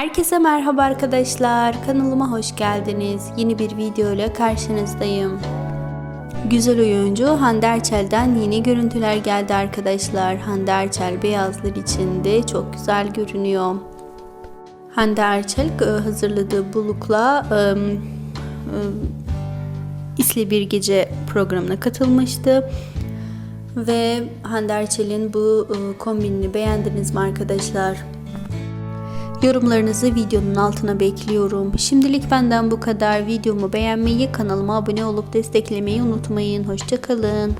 Herkese merhaba arkadaşlar. Kanalıma hoş geldiniz. Yeni bir video ile karşınızdayım. Güzel oyuncu Hande Erçel'den yeni görüntüler geldi arkadaşlar. Hande Erçel beyazlar içinde çok güzel görünüyor. Hande Erçel e, hazırladığı bu look'la e, e, İsli Bir Gece programına katılmıştı. Ve Hande Erçel'in bu e, kombinini beğendiniz mi arkadaşlar? Yorumlarınızı videonun altına bekliyorum. Şimdilik benden bu kadar. Videomu beğenmeyi, kanalıma abone olup desteklemeyi unutmayın. Hoşçakalın.